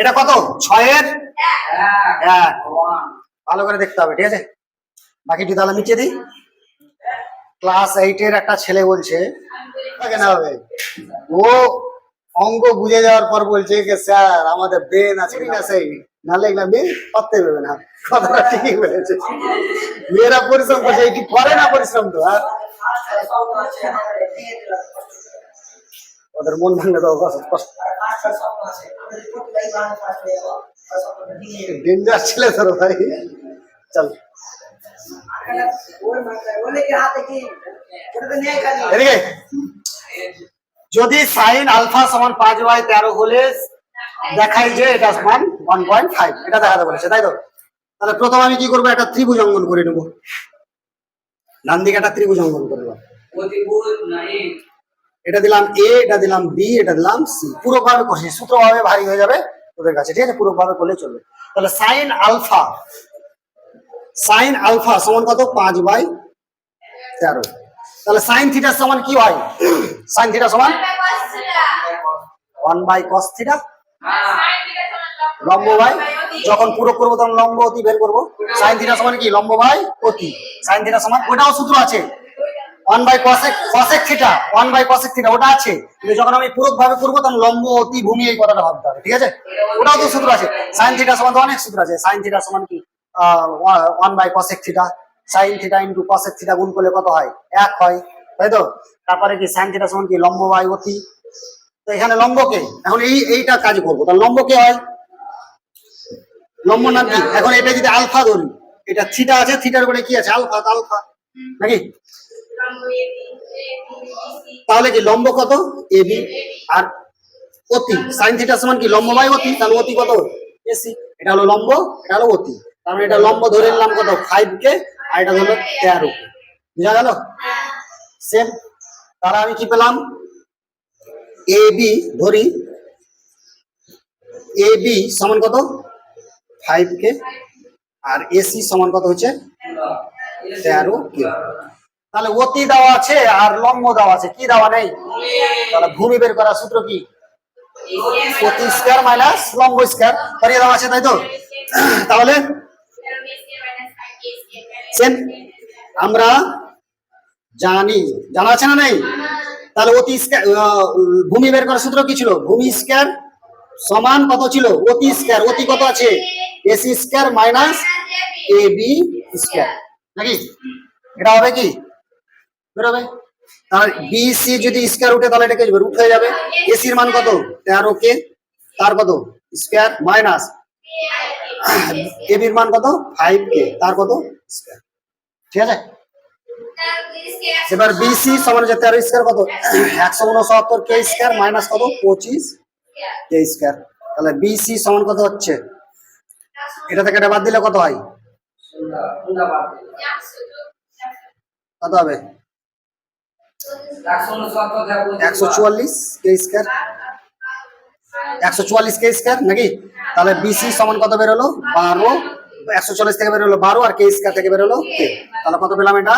এটা কত? ছয়ের? এক। ভালো করে দেখতে হবে ঠিক আছে? বাকিটি তাহলে মিটিয়ে দিই। ক্লাস এইটের একটা ছেলে বলছে কেন হবে? ও অঙ্ক বুঝে যাওয়ার পর বলছে যে স্যার আমাদের ব্রেন আছে কিনা সেই নাহলে এগুলা মেয়ে করতে পারবে না। কথাটা ঠিকই বলেছে। মেয়েরা পরিশ্রম করছে এটি করে না পরিশ্রম তো হ্যাঁ ওদের মন কষ্ট- কষ্ট। ডেঞ্জার ছেলে তোর ভাই। চল। যদি সাইন আলফা সমান পাঁচ বাই তেরো হলে দেখাই যে এটা সমান ওয়ান পয়েন্ট ফাইভ এটা দেখাতে বলেছে, তাই তো? তাহলে প্রথম আমি কি করব? একটা ত্রিভুজ অঙ্কন করে নেব। ডান দিকে একটা ত্রিভুজ অঙ্কন করে নেব। এটা দিলাম এ এটা দিলাম বি এটা দিলাম সি পুরো ভাবে করছি সূত্র ভাবে ভারী হয়ে যাবে তোদের কাছে, ঠিক আছে? পুরো ভাবে করলে চলবে। তাহলে সাইন আলফা সাইন আলফা সমান কত? পাঁচ বাই তেরো। তাহলে সাইন থিটার সমান কি হয়? সাইন থিটা সমান ওয়ান বাই কস থিটা লম্ব বাই, যখন পুরো করব তখন লম্ব অতি বের করব। সাইন থিটা সমান কি? লম্ব বাই অতি। সাইন থিটা সমান, ওটাও সূত্র আছে। One by cosec cosec theta one by cosec theta ওটা আছে। কিন্তু যখন আমি পুরো ভাবে করব, তখন লম্ব অতি ভূমি এই কথাটা ভাবতে হবে, ঠিক আছে? ওটাও তো সূত্র আছে। সাইন থিটা সমান তো অনেক সূত্র আছে। সাইন থিটা সমান কি? One by cosec theta sine theta into cosec theta গুণ করলে কত হয়? এক হয়, তাই তো? তারপরে কি সাইন থিটা সমান কি? লম্ব বাই অতি। তো এখানে লম্বকে এখন এই, এইটা কাজ করব। তাহলে লম্ব কে হয়? লম্ব নাম কি? এখন এটা যদি আলফা ধরি, এটা থিটা আছে থিটার উপরে কি আছে? আলফা আলফা নাকি? তাহলে কি লম্ব কত? এ বি আর অতি। সাইন থিটা সমান কি? লম্ব বাই অতি? তাহলে অতি কত? এসি এটা হলো লম্ব, এটা হলো অতি। তার মানে এটা লম্ব ধরে নিলাম কত? ফাইভ কে, আর এটা হলো তেরো। বুঝা গেল? সেম তাহলে আমি কি পেলাম? এ বি ধরি। এ বি সমান কত? ফাইভ কে। আর এসি সমান কত হচ্ছে? তেরো কে। তাহলে অতি দেওয়া আছে আর লম্ব দেওয়া আছে, কি দেওয়া নেই? তাহলে ভূমি বের করার সূত্র কি? অতি স্কয়ার মাইনাস লম্ব স্কয়ার করিয়ে দেওয়া আছে, তাই তো? তাহলে আমরা জানি, জানা আছে না নেই? তাহলে অতি স্কয়ার ভূমি বের করার সূত্র কি ছিল? ভূমি স্কয়ার সমান কত ছিল? অতি স্কয়ার অতি কত আছে? AC square minus A B square নাকি? এটা হবে কি? বেরোবে? তাহলে বি সি যদি স্কয়ার উঠে তাহলে এটাকে রুট হয়ে যাবে। এসির মান কত? তেরো কে তার কত? স্কয়ার মাইনাস এবির মান কত? ফাইভ কে তার কত? স্কয়ার ঠিক আছে? এবার বিসি সমান হচ্ছে তেরো স্কয়ার কত? একশো উনসত্তর কে স্কয়ার মাইনাস কত? পঁচিশ কে স্কয়ার তাহলে বিসি সমান কত হচ্ছে? এটা থেকে এটা বাদ দিলে কত হয়? কত হবে? একশো চুয়াল্লিশ কে স্কয়ার একশো চুয়াল্লিশ কে স্কয়ার নাকি? তাহলে বিসি সমান কত বেরোলো? বারো। একশো চল্লিশ থেকে বেরোলো বারো আর কে স্কয়ার থেকে বেরোলো কে তাহলে কত পেলাম এটা?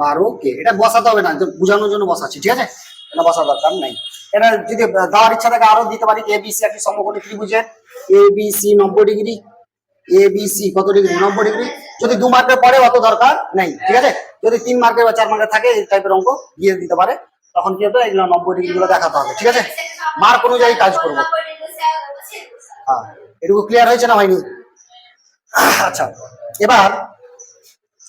বারো কে এটা বসাতে হবে না বোঝানোর জন্য বসাচ্ছি, ঠিক আছে? এটা বসা দরকার নাই। এটা যদি দেওয়ার ইচ্ছা থাকে আরও দিতে পারি এ বি সি একটি সমকোণী ত্রিভুজের। এ বি নব্বই ডিগ্রি। এ বি সি কত ডিগ্রি? নব্বই ডিগ্রি। যদি দু মার্কের পরে অত দরকার নেই, ঠিক আছে? যদি তিন মার্কের বা চার মার্কের থাকে, এই টাইপের অঙ্ক দিয়ে দিতে পারে। তখন কি হবে? এগুলো নব্বই ডিগ্রি গুলো দেখাতে হবে, ঠিক আছে? মার্ক অনুযায়ী কাজ করব। হ্যাঁ এটুকু ক্লিয়ার হয়েছে না হয়নি আচ্ছা এবার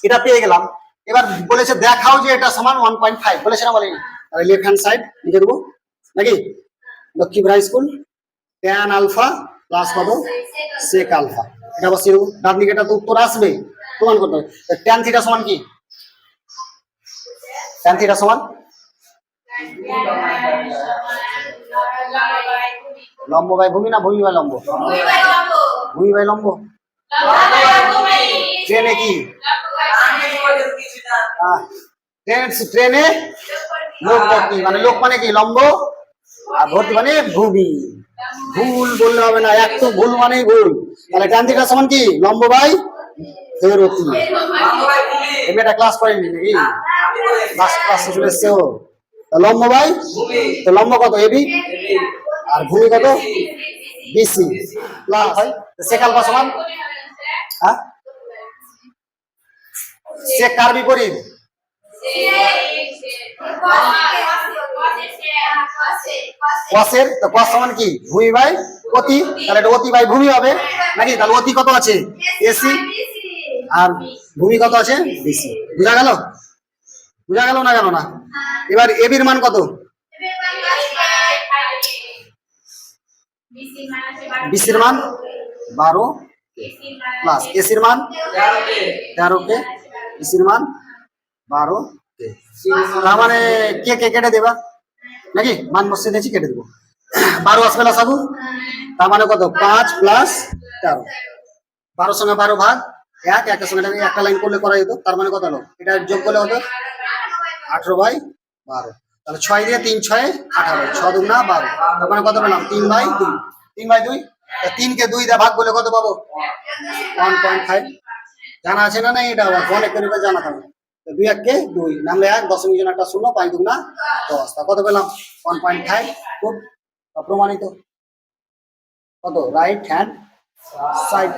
এটা পেয়ে গেলাম। এবার বলেছে, দেখাও যে এটা সমান ওয়ান পয়েন্ট ফাইভ বলেছে না বলেনি? তাহলে লেফট হ্যান্ড সাইড লিখে দেবো। নাকি? Lakshmipura school tan alpha plus কত? সেক আলফা এটা বসিয়ে দেবো ডান দিকে এটা তো উত্তর আসবে। প্রমাণ করতে হবে। ট্যান থিটা সমান কি? ট্যান থিটা সমান? লম্ব বাই ভূমি না ভূমি বাই লম্ব? ভূমি বাই লম্ব। ট্রেনে কি? ট্রেন ট্রেনে লোক ভর্তি। মানে লোক মানে কি? লম্ব। আর ভর্তি মানে ভূমি। ভুল বললে হবে না, এক তো ভুল মানেই ভুল। তাহলে থিটা সমান কি? লম্ব বাই ফেরতি একটা ক্লাস করেনি নাকি? ক্লাস ক্লাস চলে এসছে ও। লম্ব ভাই তো লম্ব কত? এবি আর ভূমি কত? বিসি প্লাস সেক আলফা সমান? হ্যাঁ? সেক কার বিপরীত? কসের তো কস সমান কি? ভূমি বাই অতি? তাহলে এটা অতি বাই ভূমি হবে। নাকি? তাহলে অতি কত আছে? এসি আর ভূমি কত আছে? বিসি বুঝা গেল? বুঝা গেল না গেল না? এবার এবির মান কত? বিসির মান বারো প্লাস এসির মান তেরো কে? বিসির মান বারো কে? তার মানে কে কে কেটে দেবা? নাকি? মান বসে দিয়েছি কেটে দেবো। বারো আসবে না সাবু তার মানে কত? পাঁচ প্লাস তেরো। বারোর সঙ্গে বারো ভাগ, এক, একের সঙ্গে একটা লাইন করলে করা যেত। তার মানে কত হলো? এটা যোগ করলে হতো আঠেরো বাই বারো। তাহলে ছয় দিয়ে তিন, ছয়, আঠারো। ছ দুগুণা বারো। তার মানে কত পেলাম? তিন বাই দুই। তিন বাই দুই? তিনকে দুই দিয়ে ভাগ করলে কত পাবো? ওয়ান পয়েন্ট ফাইভ জানা আছে না নাই এটা? অনেক জানা থাকবে। দুই এককে দুই। নামলে এক দশমিক জন একটা শূন্য, পাঁচ দুগুণা দশ। তা কত পেলাম? ওয়ান পয়েন্ট ফাইভ খুব প্রমাণিত কত? Right hand side